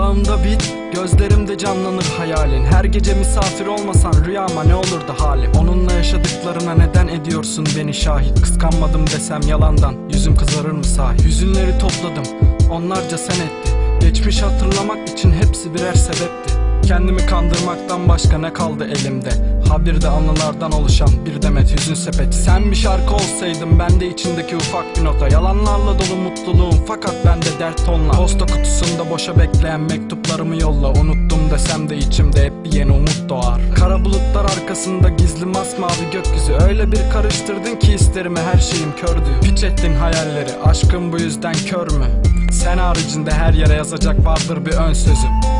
Aklımda bit, gözlerimde canlanır hayalin. Her gece misafir olmasan rüyama ne olurdu halim? Onunla yaşadıklarına neden ediyorsun beni şahit? Kıskanmadım desem yalandan, yüzüm kızarır mı sahi? Hüzünleri topladım, onlarca sen etti Geçmiş hatırlamak için hepsi birer sebepti Kendimi kandırmaktan başka ne kaldı elimde? Habirde anılardan oluşan bir demet hüzün sepeti. Sen bir şarkı olsaydın ben de içindeki ufak bir nota. Yalanlarla dolu mutluluğum fakat bende dert tonla Posta kutusunda boşa bekleyen mektuplarımı yolla. Unuttum desem de içimde hep bir yeni umut doğar. Kara bulutlar arkasında gizli masmavi gökyüzü. Öyle bir karıştırdın ki isterime her şeyim kördü. Piç ettin hayalleri. Aşkım bu yüzden kör mü? Sen haricinde her yere yazacak vardır bir ön sözüm